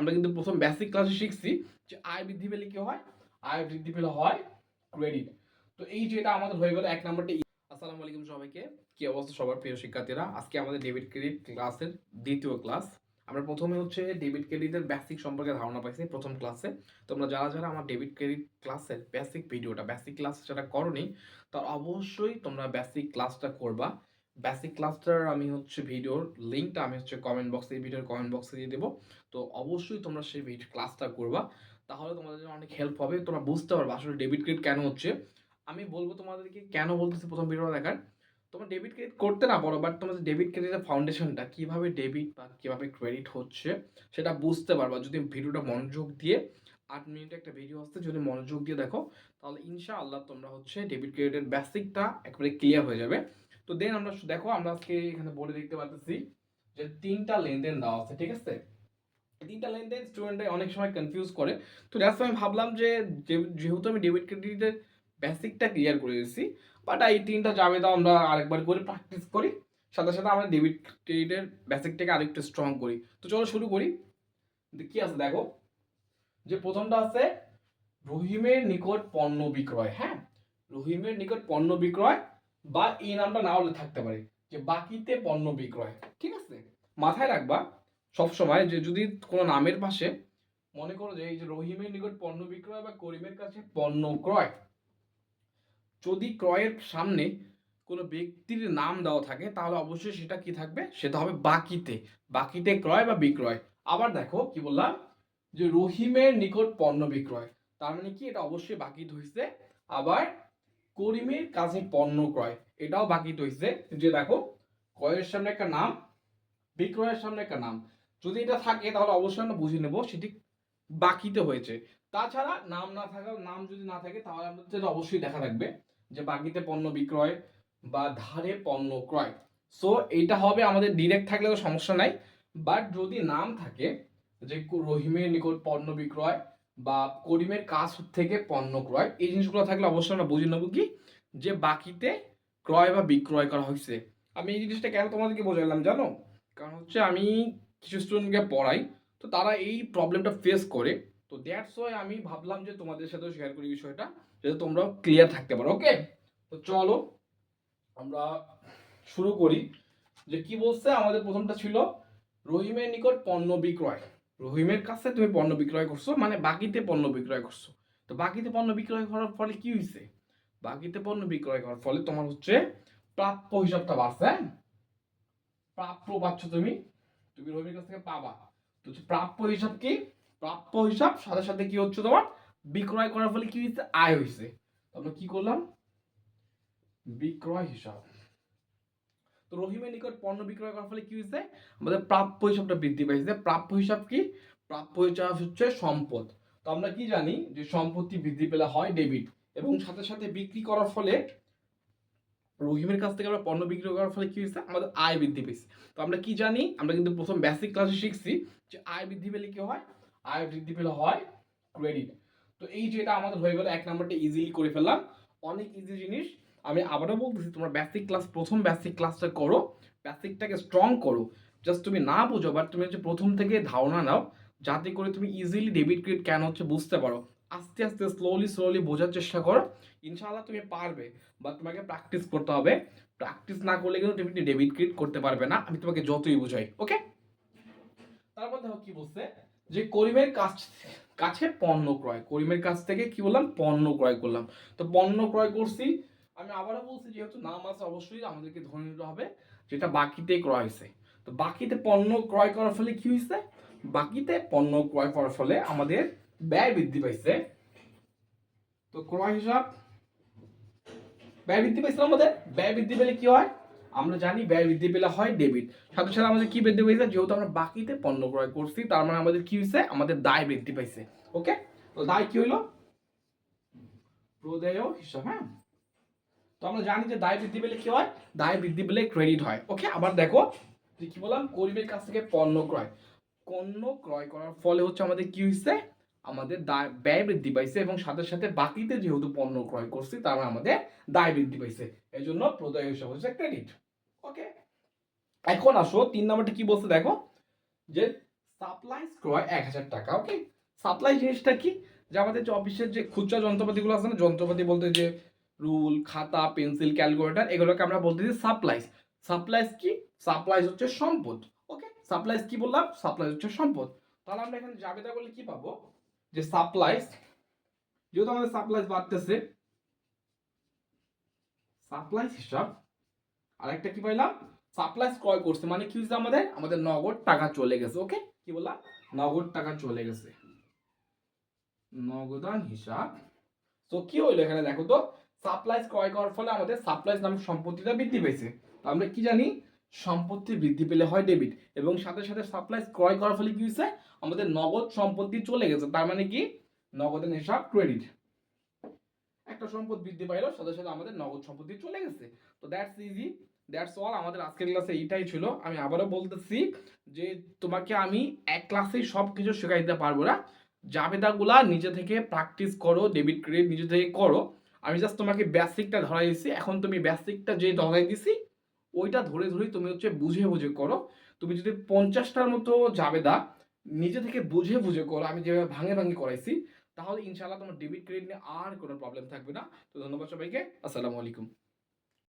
আমরা কিন্তু প্রথম বেসিক ক্লাসে শিখছি যে আয় বৃদ্ধি পেলে কি হয়? আয় বৃদ্ধি পেলে হয় ক্রেডিট তো এই যেটা আমাদের হয়ে গেল এক নম্বরটা আসসালামু আলাইকুম সবাইকে। কি অবস্থা সবার প্রিয় শিক্ষার্থীরা? আজকে আমাদের ডেবিট ক্রেডিট ক্লাসের দ্বিতীয় ক্লাস আমরা প্রথমে হচ্ছে ডেবিট ক্রেডিটের বেসিক সম্পর্কে ধারণা পাইছি প্রথম ক্লাসে তোমরা যারা যারা আমার ডেবিট ক্রেডিট ক্লাসের বেসিক ভিডিওটা বেসিক ক্লাস যেটা করনি, তার অবশ্যই তোমরা বেসিক ক্লাসটা করবা। বেসিক ক্লাসটার আমি হচ্ছে ভিডিওর লিঙ্কটা আমি হচ্ছে কমেন্ট বক্সে এই ভিডিওর কমেন্ট বক্সে দিয়ে দেবো। তো অবশ্যই তোমরা সেই ভিডিও ক্লাসটা করবা। তাহলে তোমাদের জন্য অনেক হেল্প হবে। তোমরা বুঝতে পারবে আসলে ডেবিট ক্রেডিট কেন হচ্ছে। আমি বলব তোমাদেরকে কেন বলতেছি প্রথম ভিডিওটা দেখার। তোমরা ডেবিট ক্রেডিট করতে না পারো বাট তোমাদের ডেবিট ক্রেডিটের ফাউন্ডেশনটা কীভাবে ডেবিট বা কীভাবে ক্রেডিট হচ্ছে, সেটা বুঝতে পারবা। যদি ভিডিওটা মনোযোগ দিয়ে আট মিনিটে একটা ভিডিও আসতে যদি মনোযোগ দিয়ে দেখো, তাহলে ইনশাআল্লাহ তোমরা হচ্ছে ডেবিট ক্রেডিটের বেসিকটা একেবারে ক্লিয়ার হয়ে যাবে। তো দেন আমরা দেখো, আমরা আজকে এখানে বলে দেখতে পাচ্ছি যে তিনটা লেনদেন দেওয়া আছে, ঠিক আছে? তিনটা লেনদেন স্টুডেন্টরা অনেক সময় কনফিউজ করে। তো দ্যাটস আমি ভাবলাম যে যেহেতু আমি ডেবিট ক্রেডিটের বেসিকটা ক্লিয়ার করে দিয়েছি বাট এই তিনটা যাবে তো আমরা আরেকবার করে প্র্যাকটিস করি। সাথে সাথে আমরা ডেবিট ক্রেডিটের বেসিকটাকে আরেকটু স্ট্রং করি। তো চলো শুরু করি। কি আছে দেখো? যে প্রথমটা আছে, রহিমের নিকট পণ্য বিক্রয় হ্যাঁ? রহিমের নিকট পণ্য বিক্রয় বা এই নামটা না হলে থাকতে পারে, যে বাকিতে পণ্য বিক্রয়। ঠিক আছে? মাথায় রাখবা, সবসময় যে যদি কোনো নামের পাশে মনে করো যে এই যে রহিমের নিকট পণ্য বিক্রয় বা করিমের কাছে পণ্য ক্রয়, যদি ক্রয়ের সামনে কোনো ব্যক্তির নাম দেওয়া থাকে, তাহলে অবশ্যই সেটা কি থাকবে? সেটা হবে বাকিতে। বাকিতে ক্রয় বা বিক্রয়। আবার দেখো কি বললাম? যে রহিমের নিকট পণ্য বিক্রয়। তার মানে কি? এটা অবশ্যই বাকিতে হয়েছে আবার করিমের কাছে পণ্য ক্রয় এটাও বাকিতে হয়েছে যে দেখো, ক্রয়ের সামনে একটা নাম, বিক্রয়ের সামনে একটা নাম। যদি এটা থাকে, তাহলে অবশ্যই আমরা বুঝে নেব সেটি বাকিতে হয়েছে। তাছাড়া নাম না থাকা, নাম যদি না থাকে, তাহলে আমাদের অবশ্যই দেখা থাকবে যে বাকিতে পণ্য বিক্রয় বা ধারে পণ্য ক্রয়। সো এটা হবে আমাদের ডিরেক্ট থাকলে তো সমস্যা নাই। বাট যদি নাম থাকে, যে রহিমের নিকট পণ্য বিক্রয় বা করিমের কাছ থেকে পণ্য ক্রয়, এই জিনিসগুলো থাকলে অবশ্যই আমরা বুঝে নেব কি? যে বাকিতে ক্রয় বা বিক্রয় করা হয়েছে। আমি এই জিনিসটা কেন তোমাদেরকে বোঝালাম জানো? কারণ হচ্ছে আমি কিছু স্টুডেন্টকে পড়াই, তো তারা এই প্রবলেমটা ফেস করে। তো দ্যাটস ওয়াই আমি ভাবলাম যে তোমাদের সাথেও শেয়ার করি বিষয়টা, যাতে তোমরাও ক্লিয়ার থাকতে পারো ওকে তো চলো, আমরা শুরু করি। যে কি বলছে? আমাদের প্রথমটা ছিল, রহিমের নিকট পণ্য বিক্রয়। রহিমের কাছে তুমি পণ্য বিক্রয় করছ মানে বাকিতে পণ্য বিক্রয় করছ। তো বাকিতে পণ্য বিক্রয় করার ফলে কি হয়েছে বাকিতে পণ্য বিক্রয় করার ফলে তোমার হচ্ছে প্রাপ্য হিসাবটা বাড়ছে হ্যাঁ? প্রাপ্য পাচ্ছ তুমি তুমি রহিমের কাছ থেকে পাবা। তো প্রাপ্য হিসাব কি? প্রাপ্য হিসাব, সাথে সাথে কি হচ্ছে তোমার? বিক্রয় করার ফলে কি হয়েছে আয় হয়েছে আমরা কি করলাম? বিক্রয় হিসাব। তো রহিমের নিকট পণ্য বিক্রয় করার ফলে কি হয়েছে? আমাদের প্রাপ্য হিসাবটা বৃদ্ধি পাইছে। প্রাপ্য হিসাব কি? প্রাপ্য হিসাব হচ্ছে সম্পদ। তো আমরা কি জানি? যে সম্পত্তি বৃদ্ধি পেলে হয় ডেবিট। এবং সাথে সাথে বিক্রি করার ফলে রহিমের কাছ থেকে আমরা পণ্য বিক্রি করার ফলে কি হয়েছে? আমাদের আয় বৃদ্ধি পেয়েছে। তো আমরা কি জানি? আমরা কিন্তু প্রথম বেসিক ক্লাসে শিখছি যে আয় বৃদ্ধি পেলে কি হয়? আয় বৃদ্ধি পেলে হয় ক্রেডিট তো এই যেটা আমাদের হয়ে গেল, এক নাম্বারটা ইজিলি করে ফেললাম। অনেক ইজি জিনিস। আমি আবারও বলতেছি, তোমরা বেসিক ক্লাস প্রথম বেসিক ক্লাসটা করো বেসিকটাকে স্ট্রং করো। জাস্ট তুমি না বুঝো বাট তুমি হচ্ছে প্রথম থেকে ধারণা নাও, যাতে করে তুমি ইজিলি ডেবিট ক্রেডিট কেন হচ্ছে বুঝতে পারো। আস্তে আস্তে স্লোলি স্লোলি বোঝার চেষ্টা করো। ইনশাআল্লাহ তুমি পারবে বা তোমাকে প্র্যাকটিস করতে হবে। প্র্যাকটিস না করলে কিন্তু তুমি ডেবিট ক্রেডিট করতে পারবে না। আমি তোমাকে যতই বুঝাই ওকে তারপর দেখো কি বলছে, যে করিমের কাছ, কাছে পণ্য ক্রয়। করিমের কাছ থেকে কি বললাম? পণ্য ক্রয় করলাম। তো পণ্য ক্রয় করছি আমি আবারও বলছি, যেহেতু নাম আছে অবশ্যই আমাদেরকে ধরে নিতে হবে, যেটা বাকিতে ক্রয় হয়েছে। তো বাকিতে পণ্য ক্রয় করার ফলে কি হয়েছে? বাকিতে পণ্য ক্রয় করার ফলে আমাদের ব্যয় বৃদ্ধি পাইছে। তো ক্রয় হিসাব, ব্যয় বৃদ্ধি পাইছিল আমাদের? ব্যয় বৃদ্ধি পেলে কি হয়? আমরা জানি ব্যয় বৃদ্ধি পেলে হয় ডেবিট সাথে সাথে আমাদের কি বৃদ্ধি পাইছে? যেহেতু আমরা বাকিতে পণ্য ক্রয় করছি, তার মানে আমাদের কি হয়েছে আমাদের দায় বৃদ্ধি পাইছে। ওকে? তো দায় কি হইল? প্রদেয় হিসাব হ্যাঁ? তো আমরা জানি যে দায় বৃদ্ধি পেলে কি হয়? দায় বৃদ্ধি পেলে ক্রেডিট হয়। ওকে আবার দেখো কি বললাম? গরিবের কাছ থেকে পণ্য ক্রয়। পণ্য ক্রয় করার ফলে হচ্ছে আমাদের কি হয়েছে আমাদের দায়, ব্যয় বৃদ্ধি পাইছে এবং সাথে সাথে বাকিতে যেহেতু পণ্য ক্রয় করছি, তার মানে আমাদের দায় বৃদ্ধি পাইছে। এই জন্য প্রদয় হিসাব হচ্ছে ক্রেডিট ওকে এখন আসো, তিন নম্বরটা কি বলছে দেখো? যে সাপ্লাই ক্রয় এক হাজার টাকা ওকে সাপ্লাই জিনিসটা কি? যে আমাদের যে অফিসের যে খুচরা যন্ত্রপাতিগুলো আছে না, যন্ত্রপাতি বলতে যে রুল, খাতা, পেন্সিল, ক্যালকুলেটর এগুলোকে আমরা বলতেছি সাপ্লাইস। সাপ্লাইস কি? সাপ্লাইস হচ্ছে সম্পদ, ওকে? সাপ্লাইস কি বললাম? সাপ্লাইস হচ্ছে সম্পদ। তাহলে আমরা এখানে জাবেদা করলে কি পাবো? যে সাপ্লাইস, যেহেতু আমাদের সাপ্লাইস বাড়তেছে, সাপ্লাইস হিসাব, আরেকটা কি পাইলাম? সাপ্লাইস ক্রয় করছে মানে কি হচ্ছে আমাদের? আমাদের নগদ টাকা চলে গেছে, ওকে? কি বললাম? নগদ টাকা চলে গেছে। নগদান হিসাব। তো কি হইল এখানে দেখো তো? সাপ্লাইস ক্রয় করার ফলে আমাদের সাপ্লাইস নামক সম্পত্তিটা বৃদ্ধি পেয়েছে। তো আমরা কি জানি? সম্পত্তি বৃদ্ধি পেলে হয় ডেবিট এবং সাথে সাথে সাপ্লাইস ক্রয় করার ফলে কি হয়েছে? আমাদের নগদ সম্পত্তি চলে গেছে। তার মানে কি? নগদের হিসাব ক্রেডিট একটা সম্পদ বৃদ্ধি পাইলো, সাথে সাথে আমাদের নগদ সম্পত্তি চলে গেছে। তো দ্যাটস ইজি দ্যাটস অল আমাদের আজকের ক্লাসে এইটাই ছিল। আমি আবারও বলতেছি যে তোমাকে আমি এক ক্লাসেই সব কিছু শেখাই দিতে পারব না। জাবেদাগুলা নিজে থেকে প্র্যাকটিস করো ডেবিট ক্রেডিট নিজে থেকে করো। আমি জাস্ট তোমাকে বেসিকটা ধরাই দিচ্ছি এখন তুমি বেসিকটা যে ধরাই দিছি, ওইটা ধরে ধরে তুমি হচ্ছে বুঝে বুঝে করো। তুমি যদি পঞ্চাশটার মতো যাবে দা, নিজে থেকে বুঝে বুঝে করো। আমি যেভাবে ভাঙে ভাঙে করাইছি, তাহলে ইনশাআল্লাহ তোমার ডেবিট ক্রেডিট নিয়ে আর কোনো প্রবলেম থাকবে না। তো ধন্যবাদ সবাইকে। আসসালামু আলাইকুম।